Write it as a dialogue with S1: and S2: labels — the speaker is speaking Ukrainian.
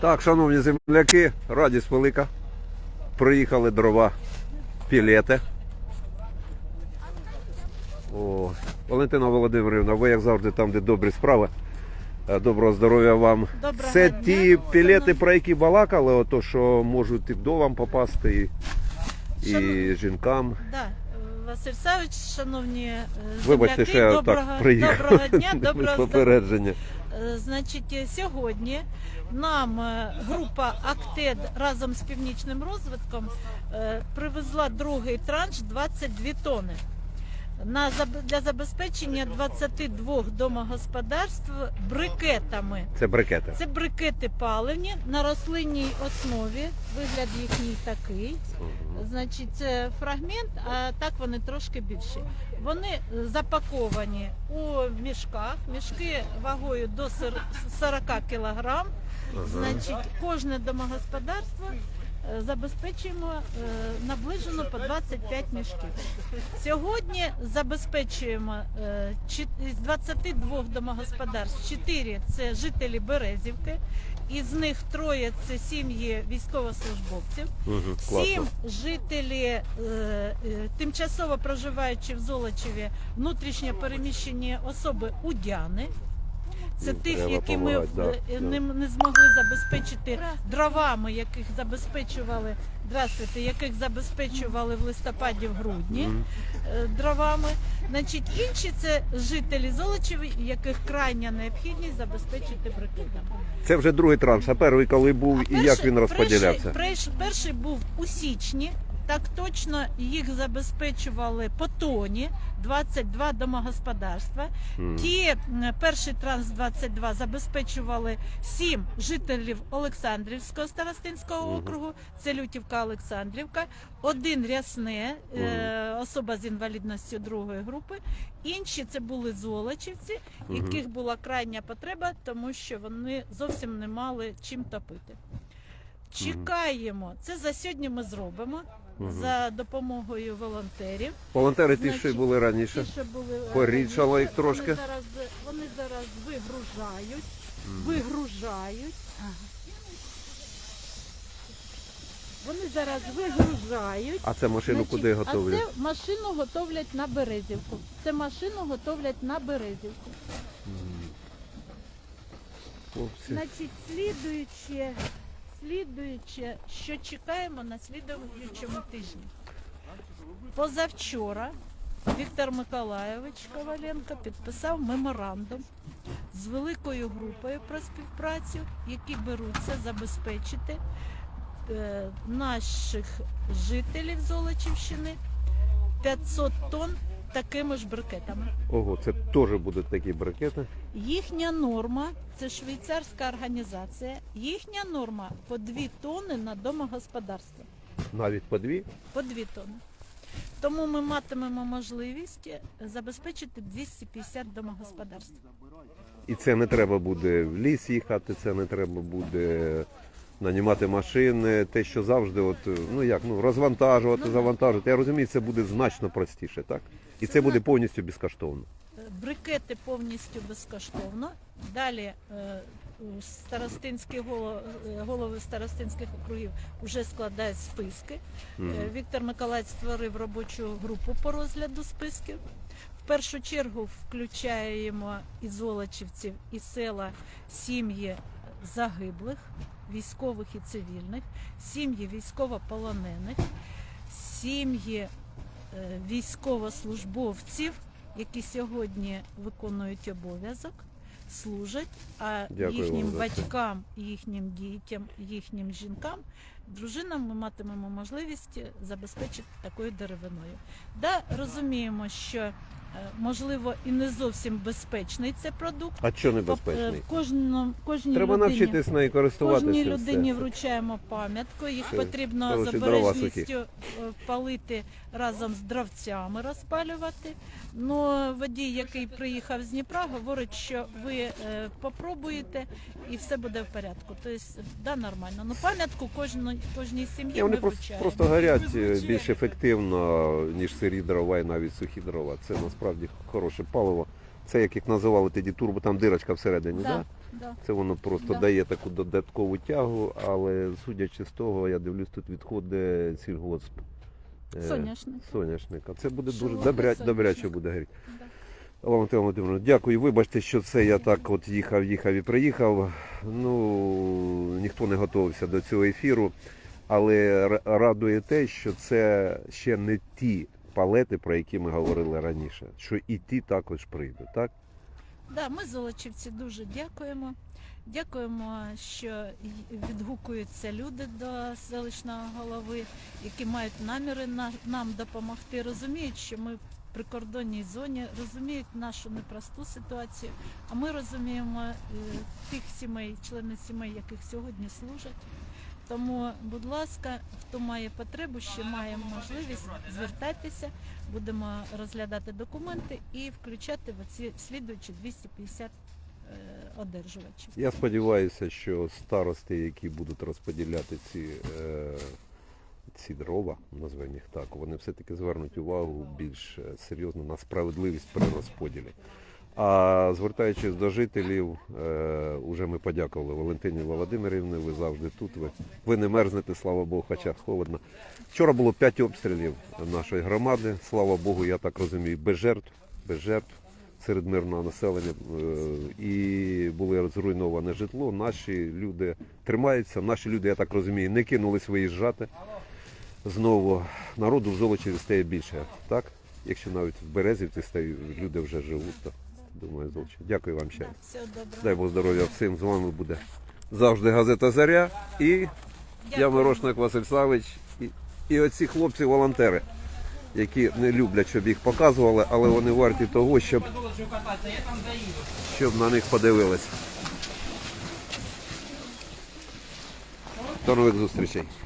S1: Так, шановні земляки, радість велика. Приїхали дрова, пілети. О, Валентина Володимирівна, ви як завжди там, де добрі справи. Е, Доброго здоров'я вам.
S2: Доброго
S1: Це
S2: дня.
S1: ті пілети, про які балакали, ото що можуть і вдовам попасти, і, і жінкам.
S2: Да. Василь шановні е,
S1: Вибачте,
S2: земляки,
S1: що я
S2: доброго,
S1: так приїхав.
S2: доброго дня, доброго
S1: попередження.
S2: Е, Значить, е, сьогодні нам група Актед разом з північним розвитком привезла другий транш 22 тони. На, для забезпечення 22 домогосподарств брикетами.
S1: Це брикети.
S2: Це брикети паливні на рослинній основі. Вигляд їхній такий. Значить, це фрагмент, а так вони трошки більші. Вони запаковані у мішках, мішки вагою до 40 кілограм. Значить, кожне домогосподарство забезпечуємо е, наближено по 25 мішків. Сьогодні забезпечуємо е, з 22 домогосподарств 4 – це жителі Березівки, із них троє це сім'ї військовослужбовців. Сім жителі е, тимчасово проживаючи в Золочеві, внутрішньо переміщені особи удяни. Це тих, які ми
S1: да,
S2: не, не змогли забезпечити дровами, яких забезпечували здравствуйте, яких забезпечували в листопаді в грудні е, дровами. Значить, інші це жителі Золочева, яких крайня необхідність забезпечити брикетами.
S1: Це вже другий транш, а перший коли був і як він розподілявся?
S2: Перший, перший, перший був у січні. Так точно їх забезпечували по тоні 22 домогосподарства. Ті перший транс 22 забезпечували 7 жителів Олександрівського старостинського округу. Це Лютівка Олександрівка, один рясне, е, особа з інвалідністю другої групи. Інші це були золочівці, яких була крайня потреба, тому що вони зовсім не мали чим топити. Чекаємо. Це за сьогодні ми зробимо За допомогою волонтерів.
S1: Волонтери ті, що були раніше.
S2: Ті, що були
S1: Порідшало їх трошки.
S2: Вони зараз, вони зараз вигружають, вигружають. Вони зараз вигружають.
S1: А це машину
S2: Значить,
S1: куди готовлять?
S2: А це машину готовлять на Березівку. Це машину готовлять на Березівку.
S1: Хлопці.
S2: Значить, слідуюче, слідуюче, що чекаємо на слідуючому тижні. Позавчора Віктор Миколайович Коваленко підписав меморандум з великою групою про співпрацю, які беруться забезпечити е, наших жителів Золочівщини 500 тонн такими ж брикетами.
S1: Ого, це теж будуть такі брикети.
S2: Їхня норма це швейцарська організація. Їхня норма по 2 тонни на домогосподарство.
S1: Навіть по дві.
S2: По 2 тонни. Тому ми матимемо можливість забезпечити 250 домогосподарств.
S1: І це не треба буде в ліс їхати, це не треба буде нанімати машини, те, що завжди, от, ну як, ну, розвантажувати,
S2: Ну,
S1: завантажувати. Я розумію, це буде значно простіше, так? І це буде повністю безкоштовно.
S2: Брикети повністю безкоштовно. Далі е, старостинські е, голови старостинських округів вже складають списки. Е, Віктор Миколаївич створив робочу групу по розгляду списків. В першу чергу включаємо і золочівців, і села сім'ї загиблих, військових і цивільних, сім'ї військовополонених, сім'ї військовослужбовців, які сьогодні виконують обов'язок, служать, а
S1: Дякую
S2: їхнім
S1: вам за це.
S2: батькам, їхнім дітям, їхнім жінкам, дружинам ми матимемо можливість забезпечити такою деревиною. Да, розуміємо, що е, можливо і не зовсім безпечний це продукт.
S1: А що
S2: Е,
S1: небезпечний?
S2: В кожному кожній
S1: Треба
S2: людині,
S1: навчитись нею користуватися.
S2: Кожній
S1: все.
S2: людині вручаємо пам'ятку. Їх
S1: Це
S2: потрібно з обережністю е, палити разом з дровцями, розпалювати. Ну водій, який приїхав з Дніпра, говорить, що ви е, попробуєте і все буде в порядку. Тобто, да, нормально. Ну пам'ятку кожній кожній сім'ї ми
S1: вони просто,
S2: вручаємо.
S1: просто горять е, більш ефективно, ніж сирі дрова і навіть сухі дрова. Це насправді хороше паливо. Це як їх називали тоді турбо, там дирочка всередині,
S2: Да,
S1: так?
S2: Да.
S1: Це воно просто
S2: Да.
S1: дає таку додаткову тягу, але судячи з того, я дивлюсь, тут відходи сільгосп. е,
S2: Соняшник.
S1: Соняшника. Це буде дуже добря...
S2: соняшник.
S1: добряче буде гріти.
S2: Да.
S1: Валентина Володимировна, дякую. Вибачте, що це я так от їхав, їхав і приїхав. Ну ніхто не готувався до цього ефіру, але радує те, що це ще не ті палети, про які ми говорили раніше. Що і ті також прийдуть, так?
S2: Да, ми золочівці дуже дякуємо. Дякуємо, що відгукуються люди до селищного голови, які мають наміри нам допомогти, розуміють, що ми прикордонній зоні, розуміють нашу непросту ситуацію, а ми розуміємо е, тих сімей, члени сімей, яких сьогодні служать. Тому, будь ласка, хто має потребу, ще має можливість звертайтеся, будемо розглядати документи і включати в ці слідуючі 250 е, одержувачів.
S1: Я сподіваюся, що старости, які будуть розподіляти ці, е, ці дрова, назвемо їх так, вони все-таки звернуть увагу більш е, серйозно на справедливість при розподілі. А звертаючись до жителів, е, уже ми подякували Валентині Володимирівні, ви завжди тут. Ви, ви не мерзнете, слава Богу, хоча холодно. Вчора було п'ять обстрілів нашої громади. Слава Богу, я так розумію, без жертв, без жертв серед мирного населення. Е, І було зруйноване житло. Наші люди тримаються. Наші люди, я так розумію, не кинулись виїжджати. Знову народу в Золочеві стає більше, так? Якщо навіть в Березівці стають, люди вже живуть, то думаю, Золочів. Дякую вам ще. Дай Бог здоров'я всім. З вами буде завжди газета Заря. І я. Мирошник Василь Савич. І, і оці хлопці-волонтери, які не люблять, щоб їх показували, але вони варті того, щоб, щоб на них подивилися. До нових зустрічей.